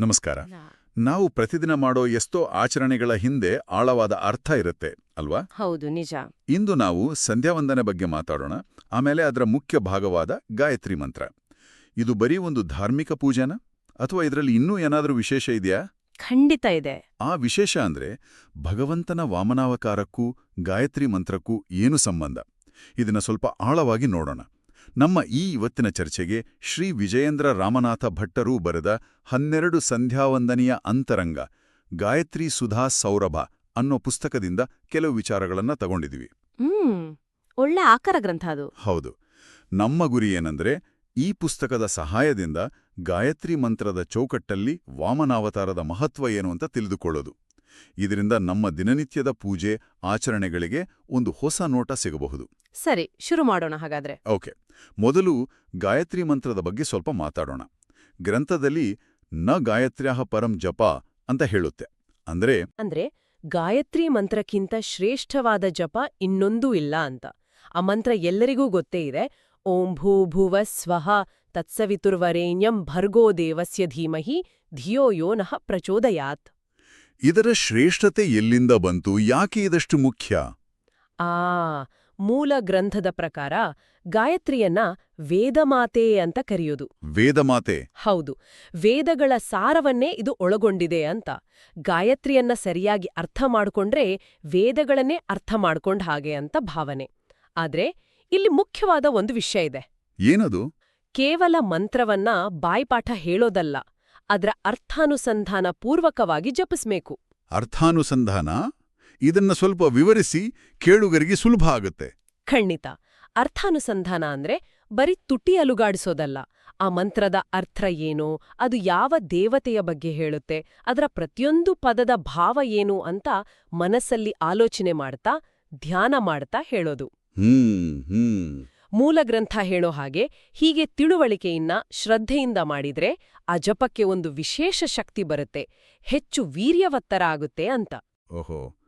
ನಮಸ್ಕಾರ. ನಾವು ಪ್ರತಿದಿನ ಮಾಡೋ ಎಷ್ಟೋ ಆಚರಣೆಗಳ ಹಿಂದೆ ಆಳವಾದ ಅರ್ಥ ಇರುತ್ತೆ ಅಲ್ವಾ? ಹೌದು ನಿಜ. ಇಂದು ನಾವು ಸಂಧ್ಯಾವಂದನೆ ಬಗ್ಗೆ ಮಾತಾಡೋಣ ಆಮೇಲೆ ಅದರ ಮುಖ್ಯ ಭಾಗವಾದ ಗಾಯತ್ರಿ ಮಂತ್ರ. ಇದು ಬರೀ ಒಂದು ಧಾರ್ಮಿಕ ಪೂಜೆನ? ಅಥವಾ ಇದರಲ್ಲಿ ಇನ್ನೂ ಏನಾದರೂ ವಿಶೇಷ ಇದೆಯಾ? ಖಂಡಿತ ಇದೆ. ಆ ವಿಶೇಷ ಅಂದ್ರೆ ಭಗವಂತನ ವಾಮನಾವಕಾರಕ್ಕೂ ಗಾಯತ್ರಿ ಮಂತ್ರಕ್ಕೂ ಏನು ಸಂಬಂಧ? ಇದನ್ನ ಸ್ವಲ್ಪ ಆಳವಾಗಿ ನೋಡೋಣ. ನಮ್ಮ ಈ ಇವತ್ತಿನ ಚರ್ಚೆಗೆ ಶ್ರೀ ವಿಜಯೇಂದ್ರ ರಾಮನಾಥ ಭಟ್ಟರು ಬರೆದ ಹನ್ನೆರಡು ಸಂಧ್ಯಾವಂದನೆಯ ಅಂತರಂಗ ಗಾಯತ್ರಿ ಸುಧಾ ಸೌರಭ ಅನ್ನೋ ಪುಸ್ತಕದಿಂದ ಕೆಲವು ವಿಚಾರಗಳನ್ನ ತಗೊಂಡಿದ್ವಿ. ಒಳ್ಳೆ ಆಕರ ಗ್ರಂಥ ಅದು. ಹೌದು. ನಮ್ಮ ಗುರಿ ಏನಂದ್ರೆ ಈ ಪುಸ್ತಕದ ಸಹಾಯದಿಂದ ಗಾಯತ್ರಿ ಮಂತ್ರದ ಚೌಕಟ್ಟಲ್ಲಿ ವಾಮನಾವತಾರದ ಮಹತ್ವ ಏನು ಅಂತ ತಿಳಿದುಕೊಳ್ಳೋದು. ಇದರಿಂದ ನಮ್ಮ ದಿನನಿತ್ಯದ ಪೂಜೆ ಆಚರಣೆಗಳಿಗೆ ಒಂದು ಹೊಸ ನೋಟ ಸಿಗಬಹುದು. ಸರಿ ಶುರು ಮಾಡೋಣ ಹಾಗಾದ್ರೆ. ಓಕೆ. ಮೊದಲು ಗಾಯತ್ರಿ ಮಂತ್ರದ ಬಗ್ಗೆ ಸ್ವಲ್ಪ ಮಾತಾಡೋಣ. ಗ್ರಂಥದಲ್ಲಿ ನ ಗಾಯತ್ರ್ಯಾಹ ಪರಂ ಜಪ ಅಂತ ಹೇಳುತ್ತೆ. ಅಂದ್ರೆ ಅಂದ್ರೆ ಗಾಯತ್ರಿ ಮಂತ್ರಕ್ಕಿಂತ ಶ್ರೇಷ್ಠವಾದ ಜಪ ಇನ್ನೊಂದೂ ಇಲ್ಲ ಅಂತ. ಆ ಮಂತ್ರ ಎಲ್ಲರಿಗೂ ಗೊತ್ತೇ ಇದೆ. ಓಂ ಭೂಭುವ ಸ್ವಹ ತತ್ಸವಿತುರ್ವರೇಣ್ಯಂ ಭರ್ಗೋ ದೇವಸ್ಯ ಧೀಮಹಿ ಧಿಯೋ ಯೋ ನಃ ಪ್ರಚೋದಯಾತ್. ಇದರ ಶ್ರೇಷ್ಠತೆ ಎಲ್ಲಿಂದ ಬಂತು? ಯಾಕೆ ಇದಷ್ಟು ಮುಖ್ಯ? ಆ ಮೂಲ ಗ್ರಂಥದ ಪ್ರಕಾರ ಗಾಯತ್ರಿಯನ್ನ ವೇದಮಾತೆ ಅಂತ ಕರೆಯೋದು. ವೇದಮಾತೆ. ಹೌದು. ವೇದಗಳ ಸಾರವನ್ನೇ ಇದು ಒಳಗೊಂಡಿದೆ ಅಂತ. ಗಾಯತ್ರಿಯನ್ನ ಸರಿಯಾಗಿ ಅರ್ಥ ಮಾಡ್ಕೊಂಡ್ರೆ ವೇದಗಳನ್ನೇ ಅರ್ಥ ಮಾಡ್ಕೊಂಡ್ ಹಾಗೆ ಅಂತ ಭಾವನೆ. ಆದ್ರೆ ಇಲ್ಲಿ ಮುಖ್ಯವಾದ ಒಂದು ವಿಷಯ ಇದೆ. ಏನದು? ಕೇವಲ ಮಂತ್ರವನ್ನ ಬಾಯ್ಪಾಠ ಹೇಳೋದಲ್ಲ ಅದರ ಅರ್ಥಾನುಸಂಧಾನ ಪೂರ್ವಕವಾಗಿ ಜಪಿಸ್ಬೇಕು. ಅರ್ಥಾನುಸಂಧಾನ? ಇದನ್ನ ಸ್ವಲ್ಪ ವಿವರಿಸಿ ಕೇಳುಗರಿಗೆ ಸುಲಭ ಆಗುತ್ತೆ. ಖಂಡಿತ. ಅರ್ಥಾನುಸಂಧಾನ ಅಂದ್ರೆ ಬರೀ ತುಟಿ ಅಲುಗಾಡಿಸೋದಲ್ಲ. ಆ ಮಂತ್ರದ ಅರ್ಥ ಏನು ಅದು ಯಾವ ದೇವತೆಯ ಬಗ್ಗೆ ಹೇಳುತ್ತೆ ಅದರ ಪ್ರತಿಯೊಂದು ಪದದ ಭಾವ ಏನು ಅಂತ ಮನಸ್ಸಲ್ಲಿ ಆಲೋಚನೆ ಮಾಡ್ತಾ ಧ್ಯಾನ ಮಾಡ್ತಾ ಹೇಳೋದು. ಮೂಲ ಗ್ರಂಥ ಹೇಳೋ ಹಾಗೆ ಹೀಗೆ ತಿಳುವಳಿಕೆಯನ್ನ ಶ್ರದ್ಧೆಯಿಂದ ಮಾಡಿದ್ರೆ ಆ ಜಪಕ್ಕೆ ಒಂದು ವಿಶೇಷ ಶಕ್ತಿ ಬರುತ್ತೆ. ಹೆಚ್ಚು ವೀರ್ಯವತ್ತರ ಆಗುತ್ತೆ ಅಂತ. ಓಹೋ.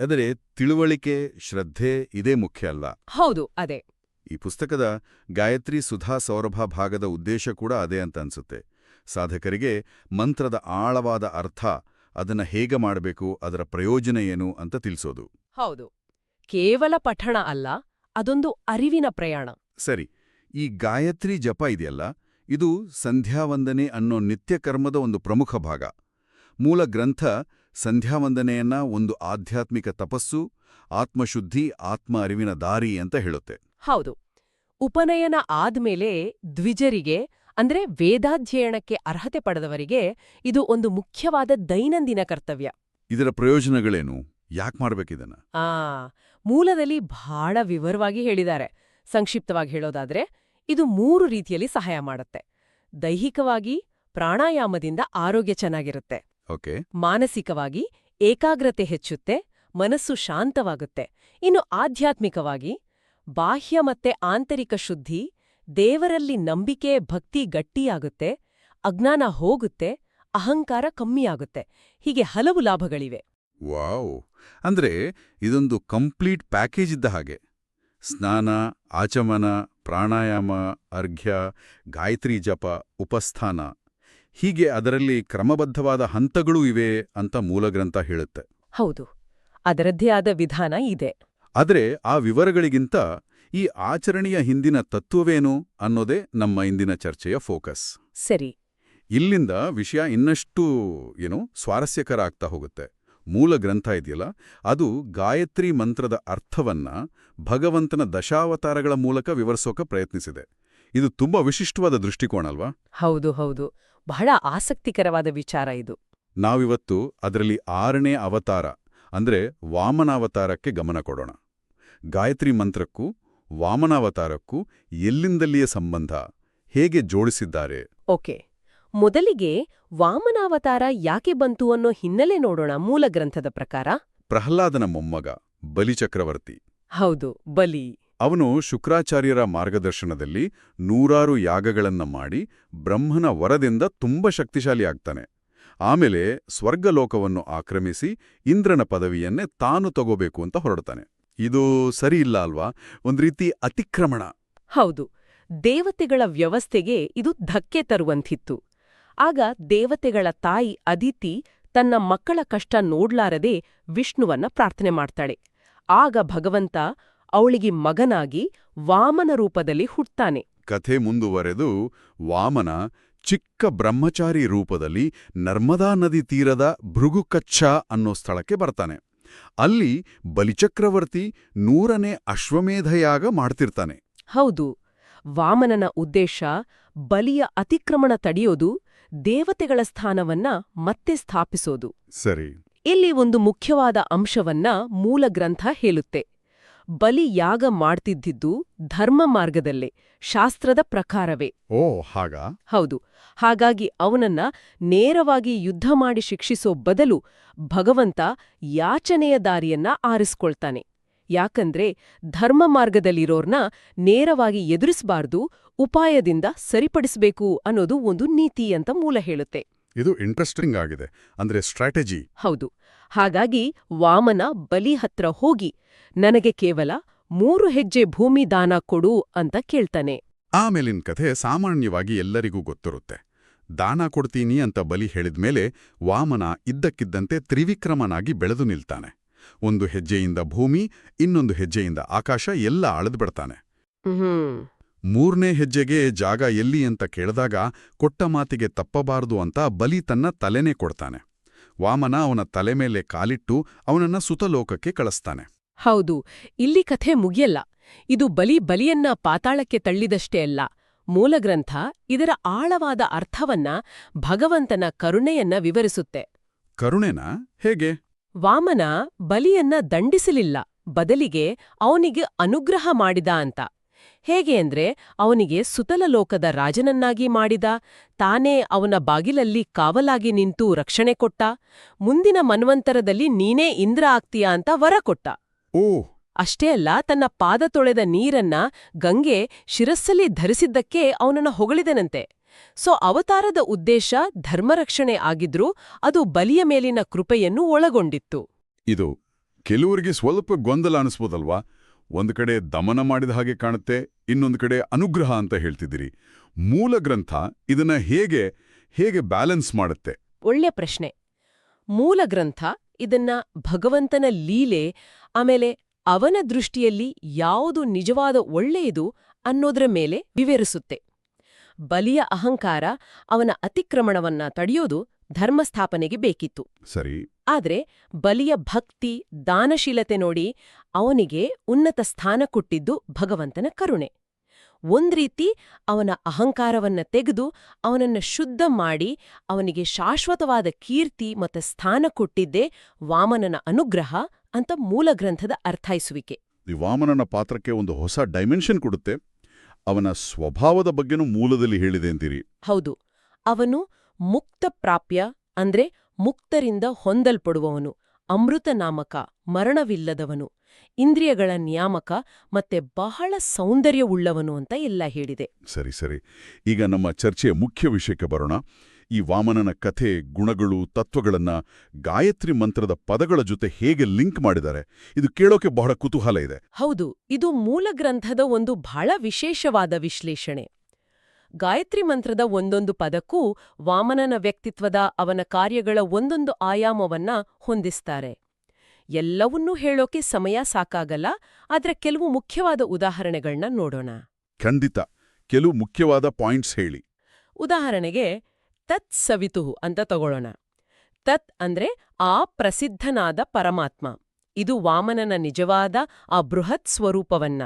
ಆದರೆ ತಿಳುವಳಿಕೆ ಶ್ರದ್ಧೆ ಇದೇ ಮುಖ್ಯ ಅಲ್ಲ. ಹೌದು ಅದೇ. ಈ ಪುಸ್ತಕದ ಗಾಯತ್ರಿ ಸುಧಾ ಸೌರಭ ಭಾಗದ ಉದ್ದೇಶ ಕೂಡ ಅದೇ ಅಂತ ಅನ್ಸುತ್ತೆ. ಸಾಧಕರಿಗೆ ಮಂತ್ರದ ಆಳವಾದ ಅರ್ಥ ಅದನ್ನ ಹೇಗೆ ಮಾಡಬೇಕು ಅದರ ಪ್ರಯೋಜನ ಏನು ಅಂತ ತಿಳಿಸೋದು. ಹೌದು. ಕೇವಲ ಪಠಣ ಅಲ್ಲ ಅದೊಂದು ಅರಿವಿನ ಪ್ರಯಾಣ. ಸರಿ ಈ ಗಾಯತ್ರಿ ಜಪ ಇದೆಯಲ್ಲ? ಇದು ಸಂಧ್ಯಾವಂದನೆ ಅನ್ನೋ ನಿತ್ಯ ಕರ್ಮದ ಒಂದು ಪ್ರಮುಖ ಭಾಗ. ಮೂಲ ಗ್ರಂಥ ಸಂಧ್ಯಾವಂದನೆಯನ್ನ ಒಂದು ಆಧ್ಯಾತ್ಮಿಕ ತಪಸ್ಸು ಆತ್ಮಶುದ್ಧಿ ಆತ್ಮ ಅರಿವಿನ ದಾರಿ ಅಂತ ಹೇಳುತ್ತೆ. ಹೌದು. ಉಪನಯನ ಆದ್ಮೇಲೆ ದ್ವಿಜರಿಗೆ ಅಂದ್ರೆ ವೇದಾಧ್ಯಯನಕ್ಕೆ ಅರ್ಹತೆ ಪಡೆದವರಿಗೆ ಇದು ಒಂದು ಮುಖ್ಯವಾದ ದೈನಂದಿನ ಕರ್ತವ್ಯ. ಇದರ ಪ್ರಯೋಜನಗಳೇನು? ಯಾಕೆ ಮಾಡ್ಬೇಕಿದನ್ನ? ಆ ಮೂಲದಲ್ಲಿ ಬಹಳ ವಿವರವಾಗಿ ಹೇಳಿದ್ದಾರೆ. ಸಂಕ್ಷಿಪ್ತವಾಗಿ ಹೇಳೋದಾದ್ರೆ ಇದು ಮೂರು ರೀತಿಯಲ್ಲಿ ಸಹಾಯ ಮಾಡುತ್ತೆ. ದೈಹಿಕವಾಗಿ ಪ್ರಾಣಾಯಾಮದಿಂದ ಆರೋಗ್ಯ ಚೆನ್ನಾಗಿರುತ್ತೆ. ಮಾನಸಿಕವಾಗಿ ಏಕಾಗ್ರತೆ ಹೆಚ್ಚುತ್ತೆ ಮನಸ್ಸು ಶಾಂತವಾಗುತ್ತೆ. ಇನ್ನು ಆಧ್ಯಾತ್ಮಿಕವಾಗಿ ಬಾಹ್ಯ ಮತ್ತೆ ಆಂತರಿಕ ಶುದ್ಧಿ ದೇವರಲ್ಲಿ ನಂಬಿಕೆ ಭಕ್ತಿ ಗಟ್ಟಿಯಾಗುತ್ತೆ ಅಜ್ಞಾನ ಹೋಗುತ್ತೆ ಅಹಂಕಾರ ಕಮ್ಮಿಯಾಗುತ್ತೆ. ಹೀಗೆ ಹಲವು ಲಾಭಗಳಿವೆ. ವಾವ್. ಅಂದ್ರೆ ಇದೊಂದು ಕಂಪ್ಲೀಟ್ ಪ್ಯಾಕೇಜ್ ಇದ್ದ ಹಾಗೆ. ಸ್ನಾನ ಆಚಮನ ಪ್ರಾಣಾಯಾಮ ಅರ್ಘ್ಯ ಗಾಯತ್ರಿ ಜಪ ಉಪಸ್ಥಾನ. ಹೀಗೆ ಅದರಲ್ಲಿ ಕ್ರಮಬದ್ಧವಾದ ಹಂತಗಳೂ ಇವೆ ಅಂತ ಮೂಲಗ್ರಂಥ ಹೇಳುತ್ತೆ. ಹೌದು ಅದರದ್ದೇ ಆದ ವಿಧಾನ ಇದೆ. ಆದರೆ ಆ ವಿವರಗಳಿಗಿಂತ ಈ ಆಚರಣೆಯ ಹಿಂದಿನ ತತ್ವವೇನು ಅನ್ನೋದೇ ನಮ್ಮ ಇಂದಿನ ಚರ್ಚೆಯ ಫೋಕಸ್. ಸರಿ. ಇಲ್ಲಿಂದ ವಿಷಯ ಇನ್ನಷ್ಟು ಏನು ಸ್ವಾರಸ್ಯಕರ ಆಗ್ತಾ ಹೋಗುತ್ತೆ. ಮೂಲ ಗ್ರಂಥ ಇದೆಯಲ್ಲ ಅದು ಗಾಯತ್ರಿ ಮಂತ್ರದ ಅರ್ಥವನ್ನ ಭಗವಂತನ ದಶಾವತಾರಗಳ ಮೂಲಕ ವಿವರಿಸೋಕೆ ಪ್ರಯತ್ನಿಸಿದೆ. ಇದು ತುಂಬಾ ವಿಶಿಷ್ಟವಾದ ದೃಷ್ಟಿಕೋನ ಅಲ್ವಾ? ಹೌದು ಹೌದು. ಬಹಳ ಆಸಕ್ತಿಕರವಾದ ವಿಚಾರ ಇದು. ನಾವಿವತ್ತು ಅದರಲ್ಲಿ ಆರನೇ ಅವತಾರ ಅಂದ್ರೆ ವಾಮನಾವತಾರಕ್ಕೆ ಗಮನ ಕೊಡೋಣ. ಗಾಯತ್ರಿ ಮಂತ್ರಕ್ಕೂ ವಾಮನಾವತಾರಕ್ಕೂ ಎಲ್ಲಿಂದಲ್ಲಿಯ ಸಂಬಂಧ ಹೇಗೆ ಜೋಡಿಸಿದ್ದಾರೆ? ಓಕೆ. ಮೊದಲಿಗೆ ವಾಮನಾವತಾರ ಯಾಕೆ ಬಂತು ಅನ್ನೋ ಹಿನ್ನೆಲೆ ನೋಡೋಣ ಮೂಲ ಗ್ರಂಥದ ಪ್ರಕಾರ. ಪ್ರಹ್ಲಾದನ ಮೊಮ್ಮಗ ಬಲಿಚಕ್ರವರ್ತಿ. ಹೌದು ಬಲಿ. ಅವನು ಶುಕ್ರಾಚಾರ್ಯರ ಮಾರ್ಗದರ್ಶನದಲ್ಲಿ ನೂರಾರು ಯಾಗಗಳನ್ನ ಮಾಡಿ ಬ್ರಹ್ಮನ ವರದಿಂದ ತುಂಬ ಶಕ್ತಿಶಾಲಿ ಆಗ್ತಾನೆ. ಆಮೇಲೆ ಸ್ವರ್ಗಲೋಕವನ್ನು ಆಕ್ರಮಿಸಿ ಇಂದ್ರನ ಪದವಿಯನ್ನೇ ತಾನು ತಗೋಬೇಕು ಅಂತ ಹೊರಡ್ತಾನೆ. ಇದು ಸರಿ ಇಲ್ಲ ಅಲ್ವಾ? ಒಂದು ರೀತಿ ಅತಿಕ್ರಮಣ. ಹೌದು. ದೇವತೆಗಳ ವ್ಯವಸ್ಥೆಗೆ ಇದು ಧಕ್ಕೆ ತರುವಂತಿತ್ತು. ಆಗ ದೇವತೆಗಳ ತಾಯಿ ಅದಿತಿ ತನ್ನ ಮಕ್ಕಳ ಕಷ್ಟ ನೋಡ್ಲಾರದೆ ವಿಷ್ಣುವನ್ನ ಪ್ರಾರ್ಥನೆ ಮಾಡ್ತಾಳೆ. ಆಗ ಭಗವಂತ ಅವಳಿಗೆ ಮಗನಾಗಿ ವಾಮನ ರೂಪದಲ್ಲಿ ಹುಟ್ತಾನೆ. ಕಥೆ ಮುಂದುವರೆದು ವಾಮನ ಚಿಕ್ಕ ಬ್ರಹ್ಮಚಾರಿ ರೂಪದಲ್ಲಿ ನರ್ಮದಾ ನದಿ ತೀರದ ಭೃಗುಕಚ್ಛ ಅನ್ನೋ ಸ್ಥಳಕ್ಕೆ ಬರ್ತಾನೆ. ಅಲ್ಲಿ ಬಲಿಚಕ್ರವರ್ತಿ ನೂರನೇ ಅಶ್ವಮೇಧಯಾಗ ಮಾಡ್ತಿರ್ತಾನೆ. ಹೌದು ವಾಮನನ ಉದ್ದೇಶ ಬಲಿಯ ಅತಿಕ್ರಮಣ ತಡೆಯೋದು ದೇವತೆಗಳ ಸ್ಥಾನವನ್ನ ಮತ್ತೆ ಸ್ಥಾಪಿಸೋದು. ಸರಿ. ಇಲ್ಲಿ ಒಂದು ಮುಖ್ಯವಾದ ಅಂಶವನ್ನ ಮೂಲ ಗ್ರಂಥ ಹೇಳುತ್ತೆ. ಬಲಿ ಯಾಗ ಮಾಡ್ತಿದ್ದಿದ್ದು ಧರ್ಮ ಮಾರ್ಗದಲ್ಲೇ ಶಾಸ್ತ್ರದ ಪ್ರಕಾರವೇ. ಓ ಹಾಗ? ಹೌದು. ಹಾಗಾಗಿ ಅವನನ್ನ ನೇರವಾಗಿ ಯುದ್ಧ ಮಾಡಿ ಶಿಕ್ಷಿಸೋ ಬದಲು ಭಗವಂತ ಯಾಚನೆಯ ದಾರಿಯನ್ನ ಆರಿಸ್ಕೊಳ್ತಾನೆ. ಯಾಕಂದ್ರೆ ಧರ್ಮ ಮಾರ್ಗದಲ್ಲಿರೋರ್ನ ನೇರವಾಗಿ ಎದುರಿಸಬಾರ್ದು ಉಪಾಯದಿಂದ ಸರಿಪಡಿಸಬೇಕು ಅನ್ನೋದು ಒಂದು ನೀತಿ ಅಂತ ಮೂಲ ಹೇಳುತ್ತೆ. ಇದು ಇಂಟ್ರೆಸ್ಟಿಂಗ್ ಆಗಿದೆ. ಅಂದ್ರೆ ಸ್ಟ್ರಾಟಜಿ ಹೌದು. ಹಾಗಾಗಿ ವಾಮನ ಬಲಿ ಹತ್ರ ಹೋಗಿ ನನಗೆ ಕೇವಲ ಮೂರು ಹೆಜ್ಜೆ ಭೂಮಿ ದಾನ ಕೊಡು ಅಂತ ಕೇಳ್ತಾನೆ. ಆಮೇಲಿನ ಕಥೆ ಸಾಮಾನ್ಯವಾಗಿ ಎಲ್ಲರಿಗೂ ಗೊತ್ತಿರುತ್ತೆ. ದಾನ ಕೊಡ್ತೀನಿ ಅಂತ ಬಲಿ ಹೇಳಿದ್ಮೇಲೆ ವಾಮನ ಇದ್ದಕ್ಕಿದ್ದಂತೆ ತ್ರಿವಿಕ್ರಮನಾಗಿ ಬೆಳೆದು ನಿಲ್ತಾನೆ. ಒಂದು ಹೆಜ್ಜೆಯಿಂದ ಭೂಮಿ ಇನ್ನೊಂದು ಹೆಜ್ಜೆಯಿಂದ ಆಕಾಶ ಎಲ್ಲ ಅಳದ್ಬಿಡ್ತಾನೆ ಮೂರನೇ ಹೆಜ್ಜೆಗೆ ಜಾಗ ಎಲ್ಲಿ ಅಂತ ಕೇಳಿದಾಗ ಕೊಟ್ಟ ಮಾತಿಗೆ ತಪ್ಪಬಾರದು ಅಂತ ಬಲಿ ತನ್ನ ತಲೆನೇ ಕೊಡ್ತಾನೆ. ವಾಮನ ಅವನ ತಲೆ ಮೇಲೆ ಕಾಲಿಟ್ಟು ಅವನನ್ನ ಸುತಲೋಕಕ್ಕೆ ಕಳಿಸ್ತಾನೆ. ಹೌದು ಇಲ್ಲಿ ಕಥೆ ಮುಗಿಯಲ್ಲ. ಇದು ಬಲಿ ಬಲಿಯನ್ನ ಪಾತಾಳಕ್ಕೆ ತಳ್ಳಿದಷ್ಟೇ ಅಲ್ಲ. ಮೂಲಗ್ರಂಥ ಇದರ ಆಳವಾದ ಅರ್ಥವನ್ನ ಭಗವಂತನ ಕರುಣೆಯನ್ನ ವಿವರಿಸುತ್ತೆ. ಕರುಣೆನ? ಹೇಗೆ? ವಾಮನ ಬಲಿಯನ್ನ ದಂಡಿಸಲಿಲ್ಲ ಬದಲಿಗೆ ಅವನಿಗೆ ಅನುಗ್ರಹ ಮಾಡಿದ ಅಂತ. ಹೇಗೆ ಅಂದ್ರೆ ಅವನಿಗೆ ಸುತಲ ಲೋಕದ ರಾಜನನ್ನಾಗಿ ಮಾಡಿದ ತಾನೇ ಅವನ ಬಾಗಿಲಲ್ಲಿ ಕಾವಲಾಗಿ ನಿಂತು ರಕ್ಷಣೆ ಕೊಟ್ಟ ಮುಂದಿನ ಮನ್ವಂತರದಲ್ಲಿ ನೀನೇ ಇಂದ್ರ ಆಗ್ತೀಯಾ ಅಂತ ವರ ಕೊಟ್ಟ. ಓ. ಅಷ್ಟೇ ಅಲ್ಲ ತನ್ನ ಪಾದ ತೊಳೆದ ನೀರನ್ನ ಗಂಗೆ ಶಿರಸ್ಸಲ್ಲಿ ಧರಿಸಿದ್ದಕ್ಕೆ ಅವನನ್ನು ಹೊಗಳಿದನಂತೆ. ಸೊ ಅವತಾರದ ಉದ್ದೇಶ ಧರ್ಮರಕ್ಷಣೆ ಆಗಿದ್ರೂ ಅದು ಬಲಿಯ ಮೇಲಿನ ಕೃಪೆಯನ್ನು ಒಳಗೊಂಡಿತ್ತು. ಇದು ಕೆಲವರಿಗೆ ಸ್ವಲ್ಪ ಗೊಂದಲ ಅನಿಸ್ಬೋದಲ್ವಾ? ಒಂದು ಕಡೆ ದಮನ ಮಾಡಿದ ಹಾಗೆ ಕಾಣುತ್ತೆ ಇನ್ನೊಂದು ಕಡೆ ಅನುಗ್ರಹ ಅಂತ ಹೇಳ್ತಿದ್ದೀರಿ. ಮೂಲ ಗ್ರಂಥ ಇದನ್ನ ಹೇಗೆ ಹೇಗೆ ಬ್ಯಾಲೆನ್ಸ್ ಮಾಡುತ್ತೆ? ಒಳ್ಳೆ ಪ್ರಶ್ನೆ. ಮೂಲ ಗ್ರಂಥ ಇದನ್ನ ಭಗವಂತನ ಲೀಲೆ ಆಮೇಲೆ ಅವನ ದೃಷ್ಟಿಯಲ್ಲಿ ಯಾವುದು ನಿಜವಾದ ಒಳ್ಳೆಯದು ಅನ್ನೋದ್ರ ಮೇಲೆ ವಿವರಿಸುತ್ತೆ. ಬಲಿಯ ಅಹಂಕಾರ ಅವನ ಅತಿಕ್ರಮಣವನ್ನ ತಡೆಯೋದು ಧರ್ಮಸ್ಥಾಪನೆಗೆ ಬೇಕಿತ್ತು. ಸರಿ. ಆದ್ರೆ ಬಲಿಯ ಭಕ್ತಿ ದಾನಶೀಲತೆ ನೋಡಿ ಅವನಿಗೆ ಉನ್ನತ ಸ್ಥಾನ ಕೊಟ್ಟಿದ್ದು ಭಗವಂತನ ಕರುಣೆ. ಒಂದ್ರೀತಿ ಅವನ ಅಹಂಕಾರವನ್ನ ತೆಗೆದು ಅವನನ್ನ ಶುದ್ಧ ಮಾಡಿ ಅವನಿಗೆ ಶಾಶ್ವತವಾದ ಕೀರ್ತಿ ಮತ್ತು ಸ್ಥಾನ ಕೊಟ್ಟಿದ್ದೇ ವಾಮನನ ಅನುಗ್ರಹ ಅಂತ ಮೂಲ ಗ್ರಂಥದ ಅರ್ಥೈಸುವಿಕೆ. ಈ ವಾಮನನ ಪಾತ್ರಕ್ಕೆ ಒಂದು ಹೊಸ ಡೈಮೆನ್ಷನ್ ಕೊಡುತ್ತೆ. ಅವನ ಸ್ವಭಾವದ ಬಗ್ಗೆನೂ ಮೂಲದಲ್ಲಿ ಹೇಳಿದೆ ಅಂತೀರಿ. ಹೌದು. ಅವನು ಮುಕ್ತ ಪ್ರಾಪ್ಯ ಅಂದ್ರೆ ಮುಕ್ತರಿಂದ ಹೊಂದಲ್ಪಡುವವನು ಅಮೃತನಾಮಕ ಮರಣವಿಲ್ಲದವನು ಇಂದ್ರಿಯಗಳ ನಿಯಾಮಕ ಮತ್ತೆ ಬಹಳ ಸೌಂದರ್ಯವುಳ್ಳವನು ಅಂತ ಎಲ್ಲ ಹೇಳಿದೆ. ಸರಿ ಸರಿ. ಈಗ ನಮ್ಮ ಚರ್ಚೆಯ ಮುಖ್ಯ ವಿಷಯಕ್ಕೆ ಬರೋಣ. ಈ ವಾಮನನ ಕಥೆ ಗುಣಗಳು ತತ್ವಗಳನ್ನ ಗಾಯತ್ರಿ ಮಂತ್ರದ ಪದಗಳ ಜೊತೆ ಹೇಗೆ ಲಿಂಕ್ ಮಾಡಿದ್ದಾರೆ ಇದು ಕೇಳೋಕೆ ಬಹಳ ಕುತೂಹಲ ಇದೆ. ಹೌದು ಇದು ಮೂಲ ಗ್ರಂಥದ ಒಂದು ಬಹಳ ವಿಶೇಷವಾದ ವಿಶ್ಲೇಷಣೆ. ಗಾಯತ್ರಿ ಮಂತ್ರದ ಒಂದೊಂದು ಪದಕ್ಕೂ ವಾಮನನ ವ್ಯಕ್ತಿತ್ವದ ಅವನ ಕಾರ್ಯಗಳ ಒಂದೊಂದು ಆಯಾಮವನ್ನ ಹೊಂದಿಸ್ತಾರೆ. ಎಲ್ಲವನ್ನೂ ಹೇಳೋಕೆ ಸಮಯ ಸಾಕಾಗಲ್ಲ ಆದ್ರೆ ಕೆಲವು ಮುಖ್ಯವಾದ ಉದಾಹರಣೆಗಳನ್ನ ನೋಡೋಣ. ಖಂಡಿತ. ಕೆಲವು ಮುಖ್ಯವಾದ ಪಾಯಿಂಟ್ಸ್ ಹೇಳಿ. ಉದಾಹರಣೆಗೆ ತತ್ ಸವಿತು ಅಂತ ತಗೊಳ್ಳೋಣ ತತ್ ಅಂದ್ರೆ ಆ ಪ್ರಸಿದ್ಧನಾದ ಪರಮಾತ್ಮ. ಇದು ವಾಮನನ ನಿಜವಾದ ಆ ಬೃಹತ್ ಸ್ವರೂಪವನ್ನ.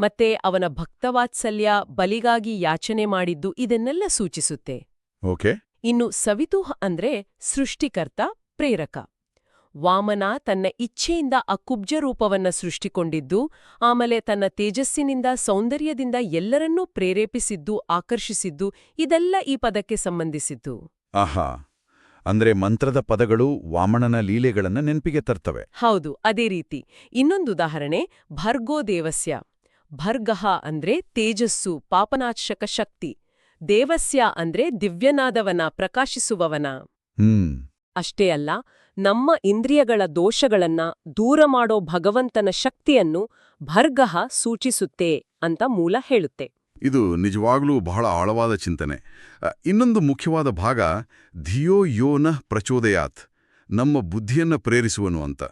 ಮತ್ತೆ ಅವನ ಭಕ್ತವಾತ್ಸಲ್ಯ ಬಲಿಗಾಗಿ ಯಾಚನೆ ಮಾಡಿದ್ದು ಇದನ್ನೆಲ್ಲ ಸೂಚಿಸುತ್ತೆ. ಓಕೆ. ಇನ್ನು ಸವಿತುಹ ಅಂದ್ರೆ ಸೃಷ್ಟಿಕರ್ತ ಪ್ರೇರಕ. ವಾಮನ ತನ್ನ ಇಚ್ಛೆಯಿಂದ ಆ ಕುಬ್ಜ ರೂಪವನ್ನ ಸೃಷ್ಟಿಕೊಂಡಿದ್ದು ಆಮೇಲೆ ತನ್ನ ತೇಜಸ್ಸಿನಿಂದ ಸೌಂದರ್ಯದಿಂದ ಎಲ್ಲರನ್ನೂ ಪ್ರೇರೇಪಿಸಿದ್ದು ಆಕರ್ಷಿಸಿದ್ದು ಇದೆಲ್ಲ ಈ ಪದಕ್ಕೆ ಸಂಬಂಧಿಸಿದ್ದು. ಆಹಾ. ಅಂದ್ರೆ ಮಂತ್ರದ ಪದಗಳು ವಾಮಣನ ಲೀಲೆಗಳನ್ನ ನೆನಪಿಗೆ ತರ್ತವೆ. ಹೌದು ಅದೇ ರೀತಿ. ಇನ್ನೊಂದು ಉದಾಹರಣೆ ಭರ್ಗೋ ದೇವಸ್ಯ. ಭರ್ಗಃ ಅಂದ್ರೆ ತೇಜಸ್ಸು ಪಾಪನಾಶಕ ಶಕ್ತಿ ದೇವಸ್ಯ ಅಂದ್ರೆ ದಿವ್ಯನಾದವನ ಪ್ರಕಾಶಿಸುವವನ. ಹ್ಮ್. ಅಷ್ಟೇ ಅಲ್ಲ ನಮ್ಮ ಇಂದ್ರಿಯಗಳ ದೋಷಗಳನ್ನ ದೂರ ಮಾಡೋ ಭಗವಂತನ ಶಕ್ತಿಯನ್ನು ಭರ್ಗಃ ಸೂಚಿಸುತ್ತೆ ಅಂತ ಮೂಲ ಹೇಳುತ್ತೆ. ಇದು ನಿಜವಾಗ್ಲೂ ಬಹಳ ಆಳವಾದ ಚಿಂತನೆ. ಇನ್ನೊಂದು ಮುಖ್ಯವಾದ ಭಾಗ ಧಿಯೋ ಯೋನ ಪ್ರಚೋದಯಾತ್ ನಮ್ಮ ಬುದ್ಧಿಯನ್ನ ಪ್ರೇರಿಸುವನು ಅಂತ.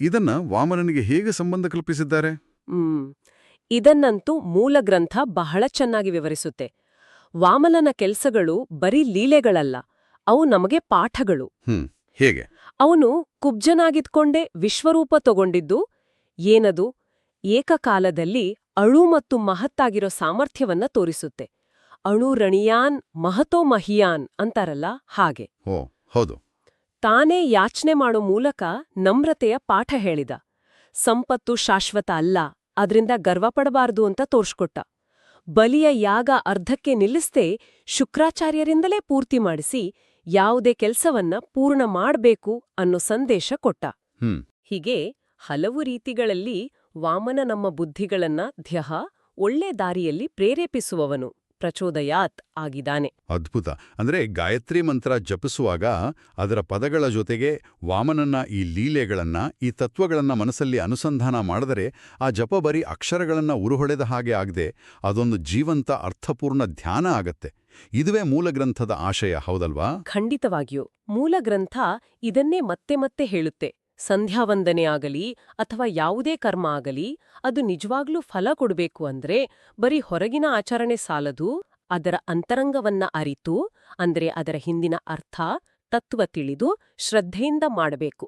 ಇದನ್ನ ವಾಮನನಿಗೆ ಹೇಗೆ ಸಂಬಂಧ ಕಲ್ಪಿಸಿದ್ದಾರೆ? ಹ್ಮ್. ಇದನ್ನಂತೂ ಮೂಲ ಗ್ರಂಥ ಬಹಳ ಚೆನ್ನಾಗಿ ವಿವರಿಸುತ್ತೆ. ವಾಮನನ ಕೆಲಸಗಳು ಬರೀ ಲೀಲೆಗಳಲ್ಲ ಅವು ನಮಗೆ ಪಾಠಗಳು. ಹೇಗೆ? ಅವನು ಕುಬ್ಜನಾಗಿದ್ಕೊಂಡೇ ವಿಶ್ವರೂಪ ತಗೊಂಡಿದ್ದು ಏನದು? ಏಕಕಾಲದಲ್ಲಿ ಅಣು ಮತ್ತು ಮಹತ್ತಾಗಿರೋ ಸಾಮರ್ಥ್ಯವನ್ನ ತೋರಿಸುತ್ತೆ. ಅಣು ರಣಿಯಾನ್ ಮಹತೋ ಮಹಿಯಾನ್ ಅಂತಾರಲ್ಲ ಹಾಗೆ. ಹೌದು. ತಾನೇ ಯಾಚನೆ ಮಾಡೋ ಮೂಲಕ ನಮ್ರತೆಯ ಪಾಠ ಹೇಳಿದ. ಸಂಪತ್ತು ಶಾಶ್ವತ ಅಲ್ಲ ಅದ್ರಿಂದ ಗರ್ವಪಡಬಾರ್ದು ಅಂತ ತೋರ್ಸ್ಕೊಟ್ಟ. ಬಲಿಯ ಯಾಗ ಅರ್ಧಕ್ಕೆ ನಿಲ್ಲಿಸದೆ ಶುಕ್ರಾಚಾರ್ಯರಿಂದಲೇ ಪೂರ್ತಿ ಮಾಡಿಸಿ ಯಾವುದೇ ಕೆಲಸವನ್ನ ಪೂರ್ಣ ಮಾಡಬೇಕು ಅನ್ನೋ ಸಂದೇಶ ಕೊಟ್ಟ. ಹೀಗೆ ಹಲವು ರೀತಿಗಳಲ್ಲಿ ವಾಮನ ನಮ್ಮ ಬುದ್ಧಿಗಳನ್ನ ಧ್ಯಹ ಒಳ್ಳೆ ದಾರಿಯಲ್ಲಿ ಪ್ರೇರೇಪಿಸುವವನು. ಪ್ರಚೋದಯಾತ್ ಆಗಿದಾನೆ ಅದ್ಭುತ. ಅಂದ್ರೆ ಗಾಯತ್ರಿ ಮಂತ್ರ ಜಪಿಸುವಾಗ ಅದರ ಪದಗಳ ಜೊತೆಗೆ ವಾಮನನ್ನ ಈ ಲೀಲೆಗಳನ್ನ ಈ ತತ್ವಗಳನ್ನ ಮನಸ್ಸಲ್ಲಿ ಅನುಸಂಧಾನ ಮಾಡಿದರೆ ಆ ಜಪ ಬರೀ ಅಕ್ಷರಗಳನ್ನ ಉರುಹೊಳೆದ ಹಾಗೆ ಆಗದೆ ಅದೊಂದು ಜೀವಂತ ಅರ್ಥಪೂರ್ಣ ಧ್ಯಾನ ಆಗತ್ತೆ. ಇದುವೇ ಮೂಲ ಗ್ರಂಥದ ಆಶಯ ಹೌದಲ್ವಾ? ಖಂಡಿತವಾಗಿಯೂ. ಮೂಲ ಗ್ರಂಥ ಇದನ್ನೇ ಮತ್ತೆ ಮತ್ತೆ ಹೇಳುತ್ತೆ. ಸಂಧ್ಯಾವಂದನೆ ಆಗಲಿ ಅಥವಾ ಯಾವುದೇ ಕರ್ಮ ಆಗಲಿ ಅದು ನಿಜವಾಗ್ಲೂ ಫಲ ಕೊಡಬೇಕು ಅಂದ್ರೆ ಬರೀ ಹೊರಗಿನ ಆಚರಣೆ ಸಾಲದು ಅದರ ಅಂತರಂಗವನ್ನ ಅರಿತು ಅಂದ್ರೆ ಅದರ ಹಿಂದಿನ ಅರ್ಥ ತತ್ವ ತಿಳಿದು ಶ್ರದ್ಧೆಯಿಂದ ಮಾಡಬೇಕು.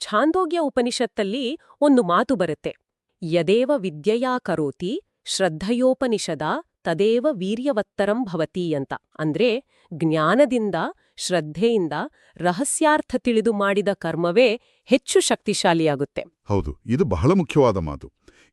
ಛಾಂದೋಗ್ಯ ಉಪನಿಷತ್ತಲ್ಲಿ ಒಂದು ಮಾತು ಬರುತ್ತೆ ಯದೇವ ವಿದ್ಯೆಯಾ ಕರೋತಿ ಶ್ರದ್ಧಯೋಪನಿಷದ ತದೇವ ವೀರ್ಯವತ್ತರಂ ಭವತಿ ಅಂತ. ಅಂದ್ರೆ ಜ್ಞಾನದಿಂದ ಶ್ರದ್ಧೆಯಿಂದ ರಹಸ್ಯಾರ್ಥ ತಿಳಿದು ಮಾಡಿದ ಕರ್ಮವೇ ಹೆಚ್ಚು ಶಕ್ತಿಶಾಲಿಯಾಗುತ್ತೆ. ಹೌದು ಇದು ಬಹಳ ಮುಖ್ಯವಾದ ಮಾತು.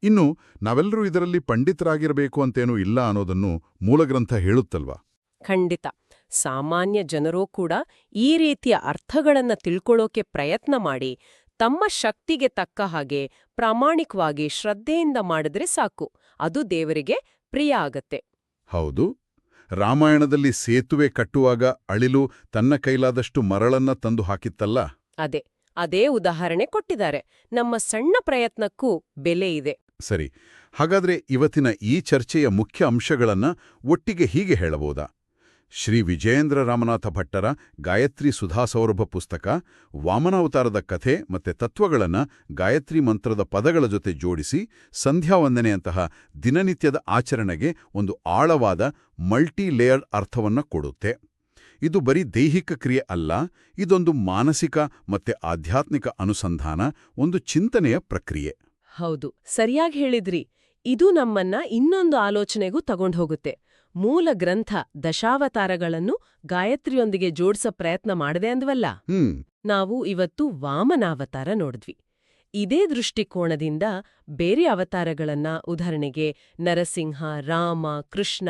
ಇನ್ನು ನಾವೆಲ್ಲರೂ ಇದರಲ್ಲಿ ಪಂಡಿತರಾಗಿರಬೇಕು ಅಂತೇನೂ ಇಲ್ಲ ಅನ್ನೋದನ್ನು ಮೂಲಗ್ರಂಥ ಹೇಳುತ್ತಲ್ವಾ? ಖಂಡಿತ. ಸಾಮಾನ್ಯ ಜನರೂ ಕೂಡ ಈ ರೀತಿಯ ಅರ್ಥಗಳನ್ನು ತಿಳ್ಕೊಳ್ಳೋಕೆ ಪ್ರಯತ್ನ ಮಾಡಿ ತಮ್ಮ ಶಕ್ತಿಗೆ ತಕ್ಕ ಹಾಗೆ ಪ್ರಾಮಾಣಿಕವಾಗಿ ಶ್ರದ್ಧೆಯಿಂದ ಮಾಡಿದ್ರೆ ಸಾಕು. ಅದು ದೇವರಿಗೆ ಪ್ರಿಯ ಆಗತ್ತೆ. ಹೌದು. ರಾಮಾಯಣದಲ್ಲಿ ಸೇತುವೆ ಕಟ್ಟುವಾಗ ಅಳಿಲು ತನ್ನ ಕೈಲಾದಷ್ಟು ಮರಳನ್ನ ತಂದು ಹಾಕಿತ್ತಲ್ಲ? ಅದೇ ಅದೇ ಉದಾಹರಣೆ ಕೊಟ್ಟಿದ್ದಾರೆ. ನಮ್ಮ ಸಣ್ಣ ಪ್ರಯತ್ನಕ್ಕೂ ಬೆಲೆ ಇದೆ. ಸರಿ ಹಾಗಾದ್ರೆ ಇವತ್ತಿನ ಈ ಚರ್ಚೆಯ ಮುಖ್ಯ ಅಂಶಗಳನ್ನ ಒಟ್ಟಿಗೆ ಹೀಗೆ ಹೇಳಬಹುದಾ? ಶ್ರೀ ವಿಜಯೇಂದ್ರ ರಾಮನಾಥ ಭಟ್ಟರ ಗಾಯತ್ರಿ ಸುಧಾ ಸೌರಭ ಪುಸ್ತಕ, ವಾಮನಾವತಾರದ ಕಥೆ ಮತ್ತೆ ತತ್ವಗಳನ್ನ ಗಾಯತ್ರಿ ಮಂತ್ರದ ಪದಗಳ ಜೊತೆ ಜೋಡಿಸಿ ಸಂಧ್ಯಾವಂದನೆಯಂತಹ ದಿನನಿತ್ಯದ ಆಚರಣೆಗೆ ಒಂದು ಆಳವಾದ ಮಲ್ಟಿ ಲೇಯರ್ಡ್ ಅರ್ಥವನ್ನ ಕೊಡುತ್ತೆ. ಇದು ಬರೀ ದೈಹಿಕ ಕ್ರಿಯೆ ಅಲ್ಲ, ಇದೊಂದು ಮಾನಸಿಕ ಮತ್ತೆ ಆಧ್ಯಾತ್ಮಿಕ ಅನುಸಂಧಾನ, ಒಂದು ಚಿಂತನೆಯ ಪ್ರಕ್ರಿಯೆ. ಹೌದು, ಸರಿಯಾಗಿ ಹೇಳಿದ್ರಿ. ಇದು ನಮ್ಮನ್ನ ಇನ್ನೊಂದು ಆಲೋಚನೆಗೂ ತಗೊಂಡು ಹೋಗುತ್ತೆ ಮೂಲ ಗ್ರಂಥ ದಶಾವತಾರಗಳನ್ನು ಗಾಯತ್ರಿಯೊಂದಿಗೆ ಜೋಡ್ಸ ಪ್ರಯತ್ನ ಮಾಡದೆ ಅಂದ್ವಲ್ಲ? ಹ್ಮ್. ನಾವು ಇವತ್ತು ವಾಮನಾವತಾರ ನೋಡಿದ್ವಿ. ಇದೇ ದೃಷ್ಟಿಕೋನದಿಂದ ಬೇರೆ ಅವತಾರಗಳನ್ನ ಉದಾಹರಣೆಗೆ ನರಸಿಂಹ ರಾಮ ಕೃಷ್ಣ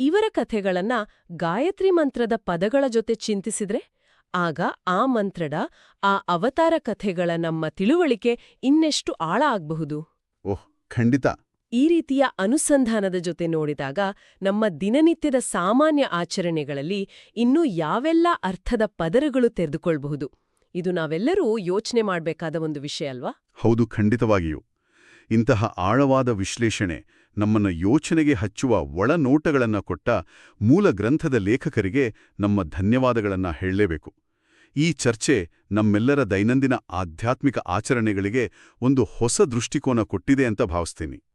ಇವರ ಕಥೆಗಳನ್ನ ಗಾಯತ್ರಿ ಮಂತ್ರದ ಪದಗಳ ಜೊತೆ ಚಿಂತಿಸಿದ್ರೆ? ಆಗ ಆ ಮಂತ್ರಡ ಆ ಅವತಾರ ಕಥೆಗಳ ನಮ್ಮ ತಿಳುವಳಿಕೆ ಇನ್ನೆಷ್ಟು ಆಳ ಆಗ್ಬಹುದು? ಓಹ್ ಖಂಡಿತ. ಈ ರೀತಿಯ ಅನುಸಂಧಾನದ ಜೊತೆ ನೋಡಿದಾಗ ನಮ್ಮ ದಿನನಿತ್ಯದ ಸಾಮಾನ್ಯ ಆಚರಣೆಗಳಲ್ಲಿ ಇನ್ನೂ ಯಾವೆಲ್ಲ ಅರ್ಥದ ಪದರಗಳು ತೆರೆದುಕೊಳ್ಬಹುದು? ಇದು ನಾವೆಲ್ಲರೂ ಯೋಚನೆ ಮಾಡಬೇಕಾದ ಒಂದು ವಿಷಯ ಅಲ್ವಾ? ಹೌದು, ಖಂಡಿತವಾಗಿಯೂ. ಇಂತಹ ಆಳವಾದ ವಿಶ್ಲೇಷಣೆ ನಮ್ಮನ್ನು ಯೋಚನೆಗೆ ಹಚ್ಚುವ ಒಳನೋಟಗಳನ್ನು ಕೊಟ್ಟ ಮೂಲ ಗ್ರಂಥದ ಲೇಖಕರಿಗೆ ನಮ್ಮ ಧನ್ಯವಾದಗಳನ್ನು ಹೇಳಲೇಬೇಕು. ಈ ಚರ್ಚೆ ನಮ್ಮೆಲ್ಲರ ದೈನಂದಿನ ಆಧ್ಯಾತ್ಮಿಕ ಆಚರಣೆಗಳಿಗೆ ಒಂದು ಹೊಸ ದೃಷ್ಟಿಕೋನ ಕೊಟ್ಟಿದೆ ಅಂತ ಭಾವಿಸ್ತೀನಿ.